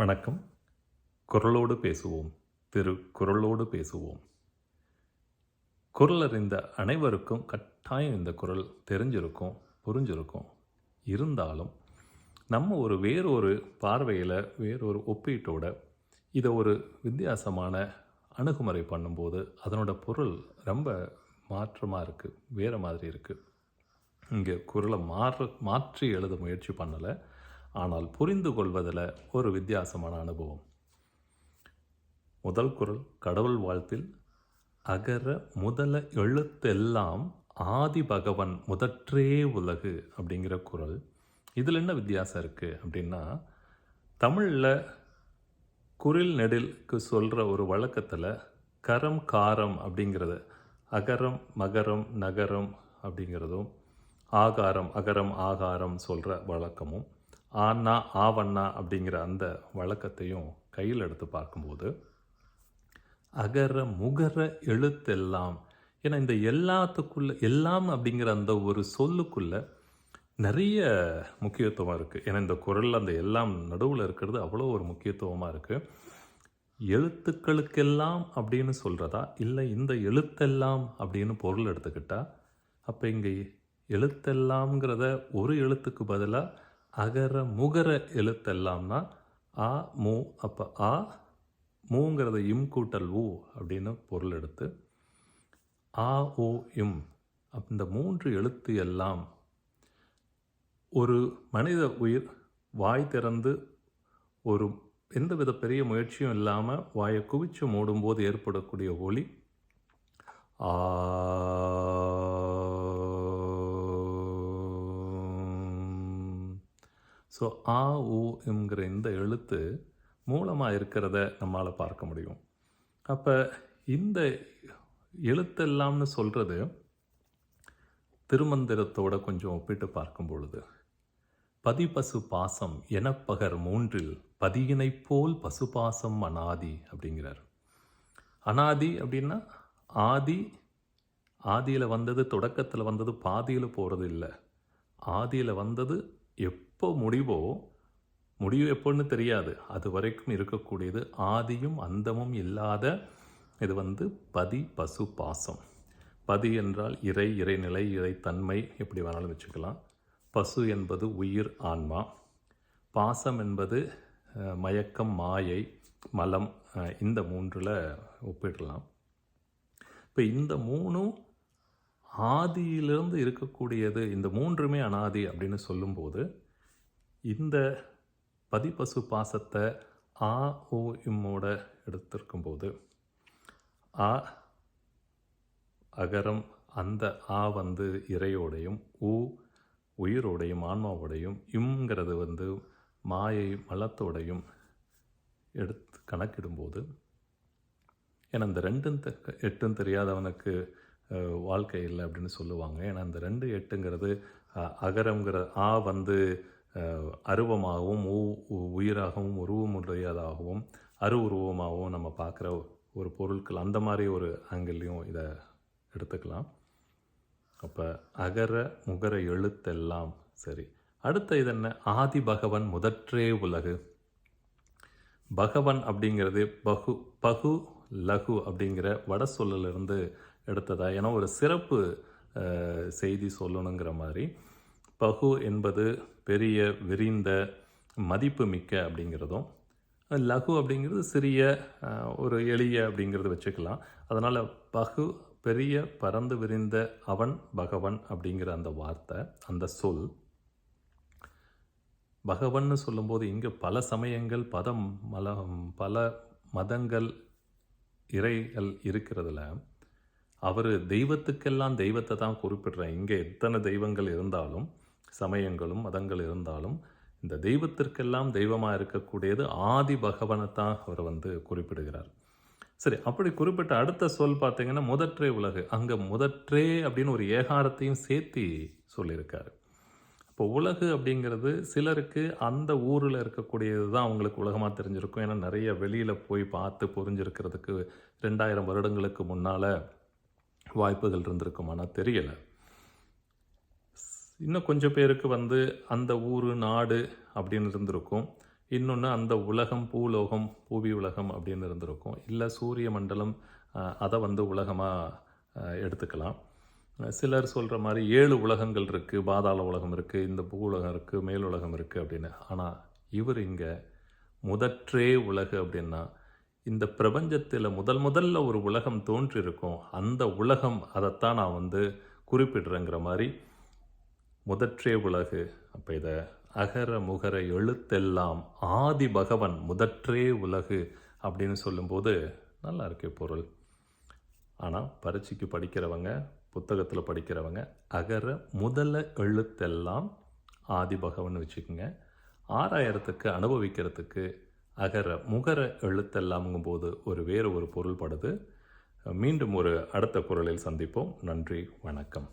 வணக்கம். குரலோடு பேசுவோம். திரு குரலோடு பேசுவோம். குரல் அறிந்த அனைவருக்கும் கட்டாயம் இந்த குரல் தெரிஞ்சிருக்கும் புரிஞ்சிருக்கும். இருந்தாலும் நம்ம ஒரு வேறொரு பார்வையில் வேறொரு ஒப்பீட்டோட இதை ஒரு வித்தியாசமான அணுகுமுறை பண்ணும்போது அதனோட பொருள் ரொம்ப மாற்றமாக இருக்குது வேறு மாதிரி இருக்குது இங்கே குரலை மாற்ற மாற்றி எழுத முயற்சி பண்ணலை. ஆனால் புரிந்து கொள்வதில் ஒரு வித்தியாசமான அனுபவம். முதல் குரல் கடவுள் வாழ்த்தில் அகர முதல எழுத்தெல்லாம் ஆதி பகவன் முதற்றே உலகு அப்படிங்கிற குரல். இதில் என்ன வித்தியாசம் இருக்குது அப்படின்னா தமிழில் குரில் நெடிலுக்கு சொல்கிற ஒரு வழக்கத்தில் கரம் காரம் அப்படிங்கிறது அகரம் மகரம் நகரம் அப்படிங்கிறதும் ஆகாரம் அகரம் ஆகாரம் சொல்கிற வழக்கமும். ஆனா ஆவண்ணா அப்படிங்கிற அந்த வழக்கத்தையும் கையில் எடுத்து பார்க்கும்போது அகர முகர எழுத்தெல்லாம் ஏன்னா இந்த எல்லாத்துக்குள்ளே எல்லாம் அப்படிங்கிற அந்த ஒரு சொல்லுக்குள்ள நிறைய முக்கியத்துவம் இருக்குது ஏன்னா இந்த குரலில் அந்த எல்லாம் நடுவில் இருக்கிறது அவ்வளோ ஒரு முக்கியத்துவமாக இருக்குது எழுத்துக்களுக்கெல்லாம் அப்படின்னு சொல்கிறதா இல்லை இந்த எழுத்தெல்லாம் அப்படின்னு பொருள் எடுத்துக்கிட்டா அப்போ இங்கே எழுத்தெல்லாம்ங்கிறத ஒரு எழுத்துக்கு பதிலாக அகர முகர எழுத்தெல்லாம்னா ஆ மூ அப்போ ஆ மூங்கிறத இம் கூட்டல் ஊ அப்படின்னு பொருள் எடுத்து ஆ ஓ இம். அப்ப இந்த மூன்று எழுத்து எல்லாம் ஒரு மனித உயிர் வாய் திறந்து ஒரு எந்தவித பெரிய முயற்சியும் இல்லாமல் வாயை குவிச்சு மூடும்போது ஏற்படக்கூடிய ஒளி ஆ ஸோ ஆ ஊ என்கிற இந்த எழுத்து மூலமாக இருக்கிறத நம்மளால் பார்க்க முடியும். அப்போ இந்த எழுத்தெல்லாம்னு சொல்கிறது திருமந்திரத்தோட கொஞ்சம் ஒப்பிட்டு பார்க்கும் பொழுது பதிபசு பாசம் எனப்பகர் மூன்றில் பதியினைப் போல் பசுபாசம் அனாதி அப்படிங்கிறார். அனாதி அப்படின்னா ஆதி ஆதியில் வந்தது தொடக்கத்தில் வந்தது பாதியில் போகிறது இல்லை. ஆதியில் வந்தது எப்போ முடிவோ முடிவு எப்போன்னு தெரியாது. அது வரைக்கும் இருக்கக்கூடியது ஆதியும் அந்தமும் இல்லாத இது வந்து பதி பசு பாசம். பதி என்றால் இறை இறைநிலை இறைத்தன்மை எப்படி வேணாலும் வச்சுக்கலாம். பசு என்பது உயிர் ஆன்மா. பாசம் என்பது மயக்கம் மாயை மலம் இந்த மூன்றில் ஒப்பிடலாம். இப்போ இந்த மூணும் ஆதியிலிருந்து இருக்கக்கூடியது இந்த மூன்றுமே அனாதி அப்படின்னு சொல்லும்போது இந்த பதிப்பசு பாசத்தை ஆ ஓ இம்மோட எடுத்திருக்கும்போது ஆ அகரம் அந்த ஆ வந்து இறையோடையும் ஊ உயிரோடையும் ஆன்மாவோடையும் இம்ங்கிறது வந்து மாயை மலத்தோடையும் எடுத்து கணக்கிடும்போது ஏன்னா இந்த ரெண்டும் தெ- எட்டும் தெரியாதவனுக்கு வாழ்க்கை இல்லை அப்படின்னு சொல்லுவாங்க. ஏன்னா இந்த ரெண்டு எட்டுங்கிறது அகரங்கிற அகரம்ங்கிற ஆ வந்து அருவமாகவும் ஊ உ- உயிராகவும் உருவமுடையதாகவும் அரு உருவமாகவும் நம்ம பார்க்குற ஒரு பொருட்கள் அந்த மாதிரி ஒரு ஆங்கிள்லையும் இதை எடுத்துக்கலாம். அப்போ அகர முகர எழுத்தெல்லாம் சரி. அடுத்த இது என்ன? ஆதி பகவன் முதற்றே உலகு. பகவன் அப்படிங்கிறது பகு பகு லகு அப்படிங்கிற வட சொல்லிலிருந்து எடுத்ததா? ஏன்னா ஒரு சிறப்பு செய்தி சொல்லணுங்கிற மாதிரி. பகு என்பது பெரிய விரிந்த மதிப்பு மிக்க அப்படிங்கிறதும் லகு அப்படிங்கிறது சிறிய ஒரு எளிய அப்படிங்கிறது வச்சுக்கலாம். அதனால் பகு பெரிய பறந்து விரிந்த அவன் பகவன் அப்படிங்கிற அந்த வார்த்தை அந்த சொல் பகவன்னு சொல்லும்போது இங்கே பல சமயங்கள் பதம் மல பல மதங்கள் இறைகள் இருக்கிறதுல அவர் தெய்வத்துக்கெல்லாம் தெய்வத்தை தான் குறிப்பிடுறேன் இங்கே எத்தனை தெய்வங்கள் இருந்தாலும் சமயங்களும் மதங்கள் இருந்தாலும் இந்த தெய்வத்திற்கெல்லாம் தெய்வமாக இருக்கக்கூடியது ஆதி பகவனை தான் அவர் வந்து குறிப்பிடுகிறார். சரி அப்படி குறிப்பிட்ட அடுத்த சொல் பார்த்தீங்கன்னா முதற்றே உலகு. அங்கே முதற்றே அப்படின்னு ஒரு ஏகாரத்தையும் சேர்த்தி சொல்லியிருக்காரு. இப்போ உலகு அப்படிங்கிறது சிலருக்கு அந்த ஊரில் இருக்கக்கூடியது தான் அவங்களுக்கு உலகமாக தெரிஞ்சிருக்கும். ஏன்னா நிறைய வெளியில் போய் பார்த்து புரிஞ்சிருக்கிறதுக்கு ரெண்டாயிரம் வருடங்களுக்கு முன்னால் வாய்ப்புகள் இருந்திருக்குமானா தெரியலை. இன்னும் கொஞ்சம் பேருக்கு வந்து அந்த ஊர் நாடு அப்படின்னு இருந்திருக்கும். இன்னொன்று அந்த உலகம் பூலோகம் பூவி உலகம் அப்படின்னு இருந்திருக்கும். இல்லை சூரிய மண்டலம் அதை வந்து உலகமாக எடுத்துக்கலாம். சிலர் சொல்கிற மாதிரி ஏழு உலகங்கள் இருக்குது பாதாள உலகம் இருக்குது இந்த பூ உலகம் இருக்குது மேல் உலகம் இருக்குது அப்படின்னு. ஆனால் இவர் இங்கே முதற்றே உலகு அப்படின்னா இந்த பிரபஞ்சத்தில் முதல் முதல்ல ஒரு உலகம் தோன்றியிருக்கும் அந்த உலகம் அதைத்தான் நான் வந்து குறிப்பிடுறேங்கிற மாதிரி முதற்றே உலகு. அப்போ இதை அகர முகர எழுத்தெல்லாம் ஆதி பகவன் முதற்றே உலகு அப்படின்னு சொல்லும்போது நல்லா இருக்கு பொருள். ஆனால் பரீட்சைக்கு படிக்கிறவங்க புத்தகத்தில் படிக்கிறவங்க அகர முதல எழுத்தெல்லாம் ஆதி பகவன் வச்சுக்கோங்க. ஆறாயிரத்துக்கு அனுபவிக்கிறதுக்கு அகர முகர எழுத்தெல்லாம்ங்கும் போது ஒரு வேறு ஒரு பொருள் படுது மீண்டும் ஒரு அடுத்த குரலில் சந்திப்போம். நன்றி வணக்கம்.